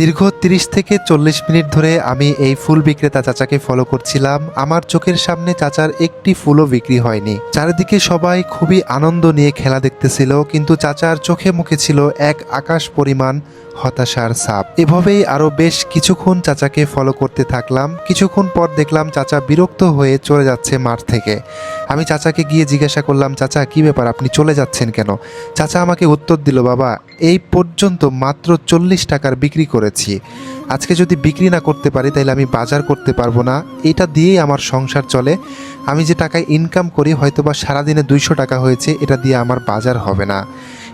দীর্ঘ 30 থেকে চল্লিশ মিনিট ধরে আমি এই ফুল বিক্রেতা চাচাকে ফলো করছিলাম। আমার চোখের সামনে চাচার একটি ফুলও বিক্রি হয়নি। চারিদিকে সবাই খুবই আনন্দ নিয়ে খেলা দেখতেছিল, কিন্তু চাচার চোখে মুখে ছিল এক আকাশ পরিমাণ হতাশার ছাপ। এভাবেই আরও বেশ কিছুক্ষণ চাচাকে ফলো করতে থাকলাম। কিছুক্ষণ পর দেখলাম চাচা বিরক্ত হয়ে চলে যাচ্ছে মাঠ থেকে। আমি চাচাকে গিয়ে জিজ্ঞাসা করলাম, চাচা, কি ব্যাপার? আপনি চলে যাচ্ছেন কেন? চাচা আমাকে উত্তর দিল, বাবা, এই পর্যন্ত মাত্র চল্লিশ টাকার বিক্রি করেছি। আজকে যদি বিক্রি না করতে পারি, তাহলে আমি বাজার করতে পারব না। এটা দিয়েই আমার সংসার চলে। আমি যে টাকায় ইনকাম করি, হয়তোবা সারাদিনে দুইশো টাকা হয়েছে, এটা দিয়ে আমার বাজার হবে না।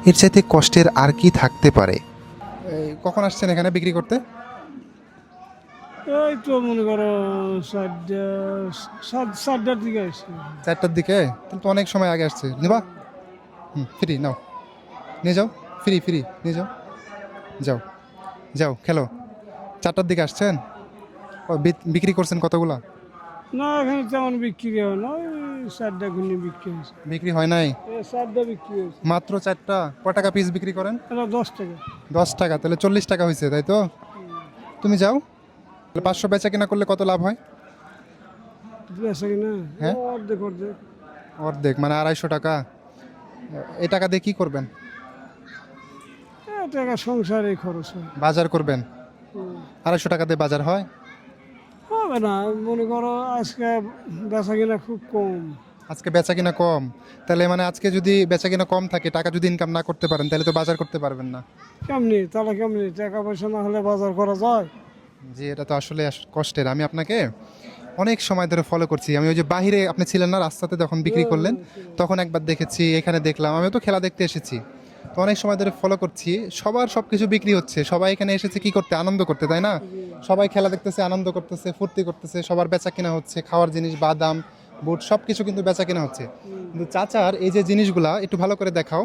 এর চাইতে কষ্টের আর কি থাকতে পারে? কখন আসছেন এখানে বিক্রি করতে? এই তো মনে করো চারটার দিকে আসছে। চারটার দিকে? তাহলে তো অনেক সময় আগে আসছে। নিবা? হুম ফ্রি নাও। নিয়ে যাও। ফ্রি ফ্রি নিয়ে যাও। যাও। যাও খেলো। চারটার দিকে আসছেন? বিক্রি করছেন কতগুলা? না এখানে তেমন বিক্রি হয় না ওই চারটা গুণে বিক্রি হয়েছে। বিক্রি হয় নাই? এই চারটা বিক্রি হয়েছে। মাত্র চারটা? ক টাকা পিস বিক্রি করেন? এটা দশ টাকা। দশ টাকা তাহলে চল্লিশ টাকা হয়েছে তাই তো? তুমি যাও। তাহলে পাঁচশো বেচা কিনা করলে কত লাভ হয়? বেচা কিনা? হ্যাঁ? অর্ধেক অর্ধেক। অর্ধেক মানে আড়াইশো টাকা। এই টাকা দিয়ে কি করবেন? এই টাকা সংসারে খরচ হয়। বাজার করবেন? আড়াইশো টাকা দিয়ে বাজার হয়? হবে না। মনে করো আজকে বেচা কিনা খুব কম। আজকে বেচা কিনা কম। তাহলে মানে আজকে যদি বেচা কিনা কম থাকে টাকা যদি ইনকাম না করতে পারেন তাহলে তো বাজার করতে পারবেন না। কেমনি? তাহলে কেমনি? টাকা পয়সা না হলে বাজার করা যায়? জি এটা তো আসলে আস- কষ্টের। আমি আপনাকে অনেক সময় ধরে ফলো করছি। আমি ওই যে বাহিরে আপনি ছিলেন না রাস্তাতে যখন বিক্রি করলেন তখন একবার দেখেছি এখানে দেখলাম। আমি তো খেলা দেখতে এসেছি। তো অনেক সময় ধরে ফলো করছি। সবার সব কিছু বিক্রি হচ্ছে। সবাই এখানে এসেছে কি করতে? আনন্দ করতে তাই না? সবাই খেলা দেখতেছে আনন্দ করতেছে ফুর্তি করতেছে সবার বেচা কিনা হচ্ছে খাওয়ার জিনিস বাদাম বুট সব কিছু কিন্তু বেচা কিনা হচ্ছে। কিন্তু চাচার এই যে জিনিসগুলা একটু ভালো করে দেখাও।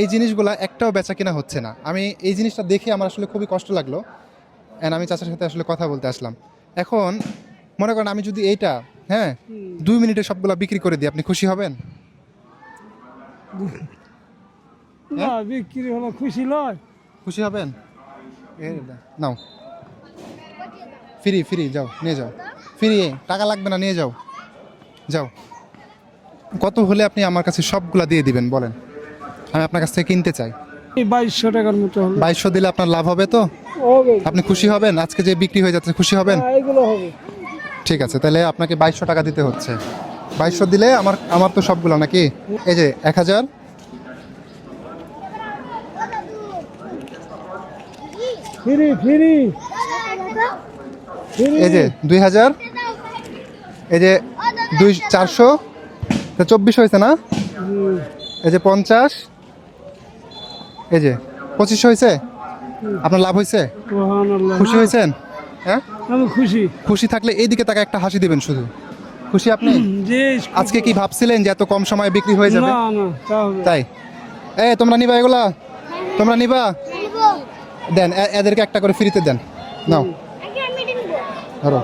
এই জিনিসগুলা একটাও বেচা কেনা হচ্ছে না। আমি এই জিনিসটা দেখে আমার আসলে খুবই কষ্ট লাগল। অ্যান্ড আমি চাচার সাথে আসলে কথা বলতে আসলাম। এখন মনে করেন আমি যদি এইটা হ্যাঁ দুই মিনিটে সবগুলা বিক্রি করে দিই আপনি খুশি হবেন? না বিক্রি হলে খুশি লয়। খুশি হবেন? নাও। ফ্রি ফ্রি যাও নিয়ে যাও। ফ্রি টাকা লাগবে না নিয়ে যাও। যাও। কত হলে আপনি আমার কাছে সবগুলা দিয়ে দিবেন বলেন। আমি আপনার কাছ থেকে কিনতে চাই। বাইশশো টাকার মতো বাইশশো দিলে আপনার লাভ হবে তো? আপনি খুশি হবেন? আজকে যে বিক্রি হয়ে যাচ্ছে খুশি হবেন? হ্যাঁ, ঠিক আছে তাহলে আপনাকে বাইশশো টাকা দিতে হচ্ছে। বাইশশো দিলে আমার আমার তো সবগুলো নাকি? এই যে এক হাজার। Free free. এই যে দুই হাজার এই যে দুই চারশো চব্বিশ হয়েছে না? এই যে পঞ্চাশ এই যে পঁচিশশো হয়েছে? আপনার লাভ হয়েছে? খুশি হয়েছেন? হ্যাঁ? আমি খুশি। খুশি থাকলে এইদিকে তাকে একটা হাসি দিবেন শুধু। খুশি আপনি? আজকে কি ভাবছিলেন যে এত কম সময়ে বিক্রি হয়ে যাবে? তাই। এ তোমরা নিবা এগুলা? তোমরা নিবা? দেন এদেরকে একটা করে ফ্রিতে দেন। নাও। ধরো।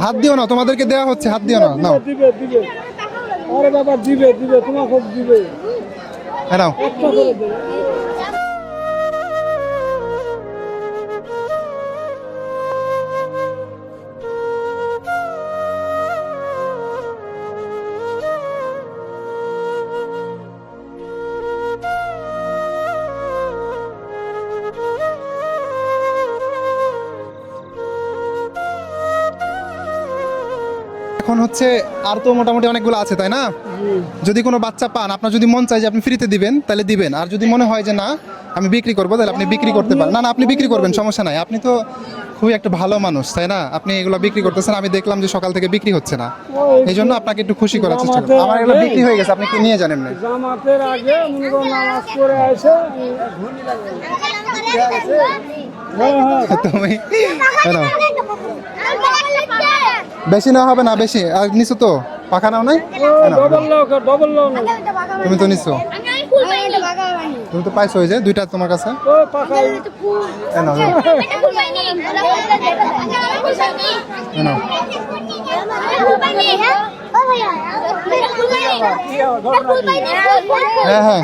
হাত দিও না, তোমাদেরকে দেওয়া হচ্ছে হাত দিও না। নাও। দিবে দিবে। তোমাকে দিবে। এ নাও। এখন হচ্ছে আর তো মোটামুটি অনেকগুলো আছে তাই না? যদি কোনো বাচ্চা পান আপনার যদি মন চাই যে আপনি ফ্রিতে দিবেন তাহলে দিবেন। আর যদি মনে হয় যে না আমি বিক্রি করব তাহলে আপনি বিক্রি করতে পারেন। না না আপনি বিক্রি করবেন সমস্যা নাই। আপনি তো খুবই একটা ভালো মানুষ তাই না? আপনি এগুলো বিক্রি করতেছেন আমি দেখলাম যে সকাল থেকে বিক্রি হচ্ছে না। এই জন্য আপনাকে একটু খুশি করার চেষ্টা করব। আমার এগুলো বিক্রি হয়ে গেছে আপনি কি নিয়ে জানেন না জামাতের আগে নামাজ পড়ে আসে হ্যাঁ হ্যাঁ। তুমি। বেশি না হবে না বেশি? আর নিছো তো? পাখা নাও নাই? তুমি তো নিছো। তুমি তো পাইছো যে দুইটা তোমার কাছে। হ্যাঁ ও ভাইয়া ফুল। পাইনি ফুল পাইনি হ্যাঁ হ্যাঁ।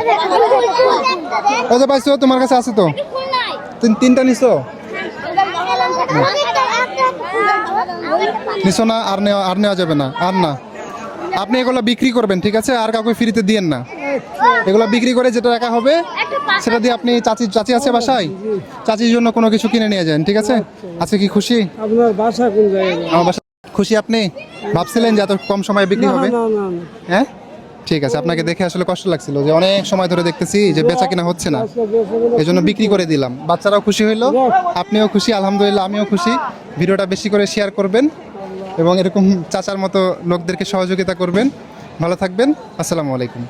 ওই যে পাইছো তোমার কাছে আছে তো। তিনটা নিছো? নিছো না আর নেওয়া আর নেওয়া যাবে না আর না। আপনি এগুলো বিক্রি করবেন ঠিক আছে? আর কাউকে ফ্রিতে দিয়েন না। এগুলো বিক্রি করে যেটা টাকা হবে সেটা দিয়ে আপনি চাচি চাচি আছে বাসায়? চাচির জন্য কোনো কিছু কিনে নিয়ে যান ঠিক আছে? আজকে কি খুশি? আপনার বাসা কোন জায়গায়? আমার বাসা খুশি আপনি? ভাবছিলেন যে এত কম সময়ে বিক্রি হবে। হ্যাঁ? ঠিক আছে আপনাকে দেখে আসলে কষ্ট লাগছিল যে অনেক সময় ধরে দেখতেছি যে বেচা কিনা হচ্ছে না। এই জন্য বিক্রি করে দিলাম। বাচ্চারাও খুশি হইল আপনিও খুশি আলহামদুলিল্লাহ আমিও খুশি। ভিডিওটা বেশি করে শেয়ার করবেন। এবং এরকম চাচার মতো লোকদেরকে সহযোগিতা করবেন। ভালো থাকবেন। আসসালামু আলাইকুম।